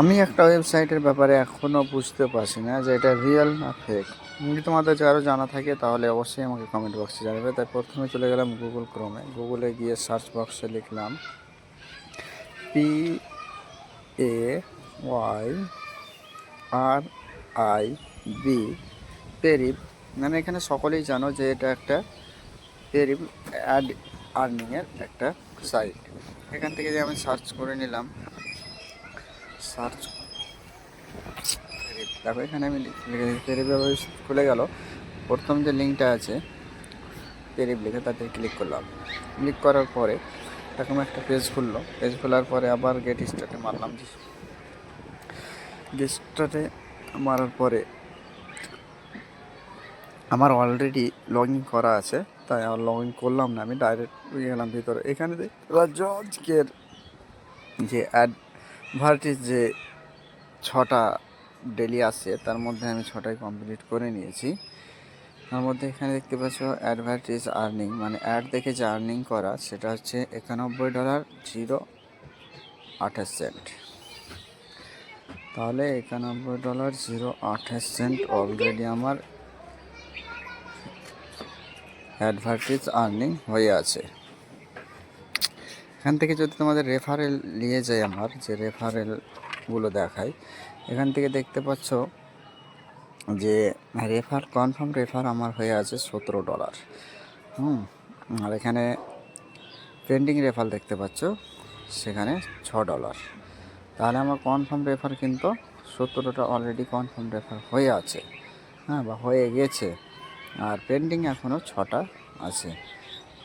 আমি একটা ওয়েবসাইটের ব্যাপারে এখনও বুঝতে পারছি না যে এটা রিয়েল না ফেক যদি তোমাদের আরও জানা থাকে, তাহলে অবশ্যই আমাকে কমেন্ট বক্সে জানাবে। তাই প্রথমে চলে গেলাম গুগল ক্রোমে গুগলে গিয়ে সার্চ বক্সে লিখলাম P A Y R I B পেরিপ মানে এখানে সকলেই জানো যে এটা একটা পেরিপ অ্যাড আর্নিংয়ের একটা সাইট এখান থেকে যে আমি সার্চ করে নিলাম সার্চ দেখো, এখানে আমি লিখে পেরিপ খুলে গেল। প্রথম যে লিঙ্কটা আছে পেরিপ লিখে তাতে ক্লিক করলাম। ক্লিক করার পরে এরকম একটা পেজ খুললো। পেজ খোলার পরে আবার গেট স্টার্টে মারলাম। গেট স্টার্টে মারার পরে আমার অলরেডি লগ ইন করা আছে, তাই আর লগ ইন করলাম না। আমি ডাইরেক্ট গেলাম ভিতরে। এখানে আজকের যে অ্যাডভার্টিস যে ছটা ডেলি আসছে তার মধ্যে আমি ছটাই কমপ্লিট করে নিয়েছি। তার মধ্যে এখানে দেখতে পাচ্ছ অ্যাডভার্টিস আর্নিং মানে অ্যাড দেখে যে আর্নিং করা, সেটা হচ্ছে একানব্বই ডলার জিরো আঠাশ সেন্ট তাহলে একানব্বই ডলার জিরো আঠাশ সেন্ট অলরেডি আমার অ্যাডভার্টিস আর্নিং হয়ে আছে। এখান থেকে যদি তোমাদের রেফারেল নিয়ে যায় আমার, যে রেফারেলগুলো দেখায় এখান থেকে দেখতে পাচ্ছ যে রেফার কনফার্ম রেফার আমার হয়ে আছে সতেরো ডলার হুম, আর এখানে পেন্ডিং রেফার দেখতে পাচ্ছ, সেখানে ছ ডলার তাহলে আমার কনফার্ম রেফার কিন্তু সতেরোটা অলরেডি কনফার্ম রেফার হয়ে আছে। হ্যাঁ বা হয়ে গেছে। আর পেন্ডিং এখনও ছটা আছে।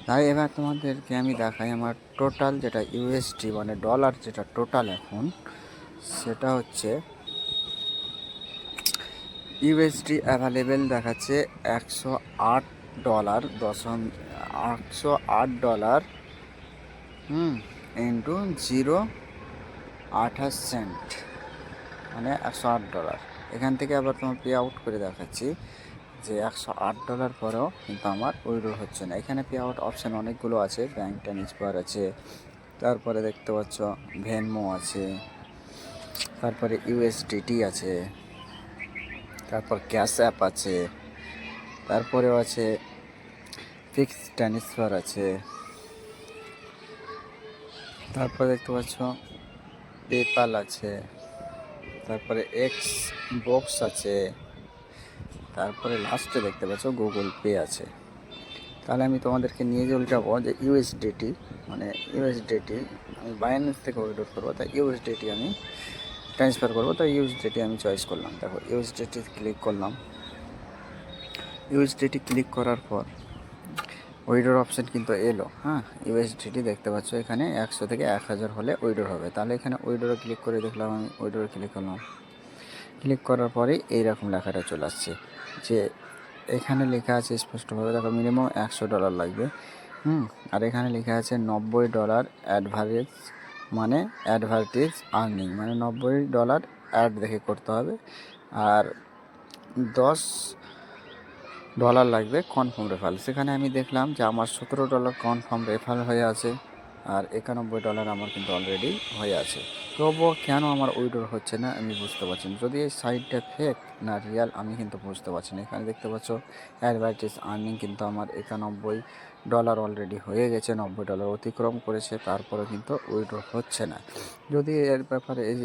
তাই এবার তোমাদেরকে আমি দেখাই আমার টোটাল যেটা ইউএসডি মানে ডলার যেটা টোটাল এখন, সেটা হচ্ছে ইউএসডি অ্যাভেলেবেল দেখাচ্ছে একশো আট ডলার দশম, একশো আট ডলার হুম ইন্টু জিরো আঠাশ সেন্ট মানে একশো আট ডলার এখান থেকে আবার তোমার পে আউট করে দেখাচ্ছি। যে একশো আট ডলার পরেও কিন্তু আমার উইড্রো হচ্ছে না। এখানে পে আউট অপশান অনেকগুলো আছে। ব্যাঙ্ক ট্রান্সফার আছে, তারপরে দেখতে পাচ্ছ ভেনমো আছে, তারপরে ইউএসডিটি আছে, তারপর ক্যাশ অ্যাপ আছে, তারপরেও আছে ফিক্সড ট্রান্সফার আছে, তারপরে দেখতে পাচ্ছ পেপাল আছে, তারপরে এক্স বক্স আছে। তারপরে লাস্টে দেখতে পাচ্ছ গুগল পে আছে। তাহলে আমি তোমাদেরকে নিয়ে চলে যাব যে ইউএসডিটি মানে ইউএসডিটি আমি বাইন্যান্স থেকে উইড্রো করব, তাই ইউএসডিটি আমি ট্রান্সফার করব, তাই ইউএসডিটি আমি চয়েস করলাম। দেখো ইউএসডিটি ক্লিক করলাম। ইউএসডিটি ক্লিক করার পর উইডোর অপশান কিন্তু এলো হ্যাঁ? ইউএসডিটি দেখতে পাচ্ছ এখানে একশো থেকে এক হাজার হলে উইডোর হবে। তাহলে এখানে উইডোরে ক্লিক করে দেখলাম আমি উইডোরে ক্লিক করলাম। ক্লিক করার পরেই এইরকম লেখাটা চলে আসছে যে এখানে লেখা আছে স্পষ্টভাবে, দেখো মিনিমাম একশো ডলার লাগবে। হুম, আর এখানে লেখা আছে নব্বই ডলার অ্যাডভারেজ মানে অ্যাডভার্টিজ আর্নিং মানে নব্বই ডলার অ্যাড দেখে করতে হবে। আর দশ ডলার লাগবে কনফার্ম রেফারেল সেখানে আমি দেখলাম যে আমার সতেরো ডলার কনফার্ম রেফারেল হয়ে আছে। আর একানব্বই ডলার আমার কিন্তু অলরেডি হয়ে আছে। তবুও কেন আমার উইডোর হচ্ছে না আমি বুঝতে পারছি না। যদি এই সাইটটা ফেক না রিয়াল আমি কিন্তু বুঝতে পারছি না। এখানে দেখতে পাচ্ছ অ্যাডভার্টাইজ আর্নিং কিন্তু আমার একানব্বই ডলার অলরেডি হয়ে গেছে, নব্বই ডলার অতিক্রম করেছে তারপরে কিন্তু উইড্রো হচ্ছে না। যদি এর ব্যাপারে এই